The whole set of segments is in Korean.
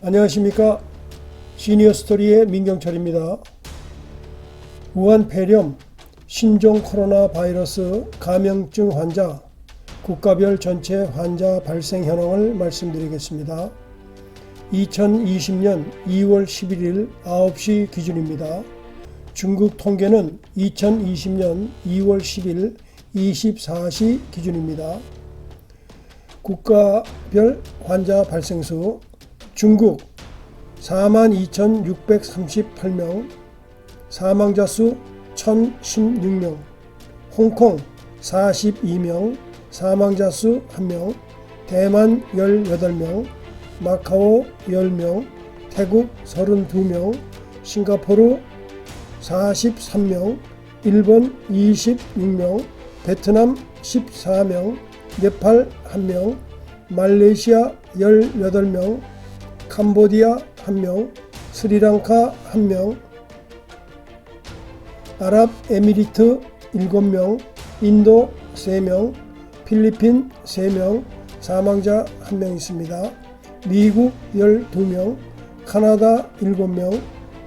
안녕하십니까 시니어 스토리의 민경철입니다. 우한 폐렴 신종 코로나 바이러스 감염증 환자 국가별 전체 환자 발생 현황을 말씀드리겠습니다. 2020년 2월 11일 9시 기준입니다. 중국 통계는 2020년 2월 10일 24시 기준입니다. 국가별 환자 발생수 중국 42,638명, 사망자 수 1,016명, 홍콩 42명, 사망자 수 1명, 대만 18명, 마카오 10명, 태국 32명, 싱가포르 43명, 일본 26명, 베트남 14명, 네팔 1명, 말레이시아 18명, 캄보디아 1명, 스리랑카 1명, 아랍에미리트 7명, 인도 3명, 필리핀 3명, 사망자 1명 있습니다. 미국 12명, 카나다 7명,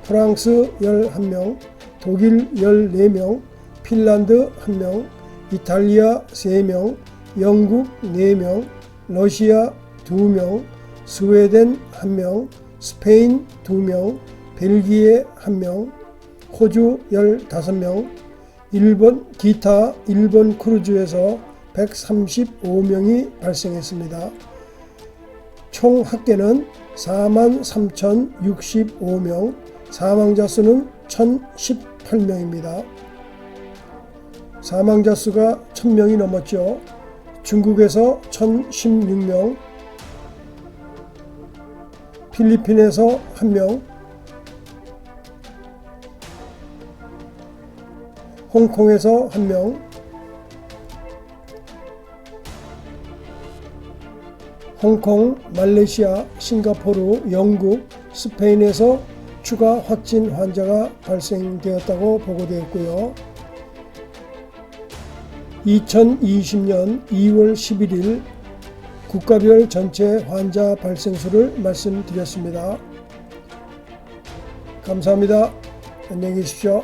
프랑스 11명, 독일 14명, 핀란드 1명, 이탈리아 3명, 영국 4명, 러시아 2명, 스웨덴 1명, 스페인 2명, 벨기에 1명, 호주 15명, 일본 기타 일본 크루즈에서 135명이 발생했습니다. 총 합계는 43,065명, 사망자 수는 1,018명입니다. 사망자 수가 1,000명이 넘었죠. 중국에서 1,016명, 필리핀에서 1명, 홍콩에서 1명, 홍콩, 말레이시아, 싱가포르, 영국, 스페인에서 추가 확진 환자가 발생되었다고 보고되었고요. 2020년 2월 11일 국가별 전체 환자 발생 수를 말씀드렸습니다. 감사합니다. 안녕히 계십시오.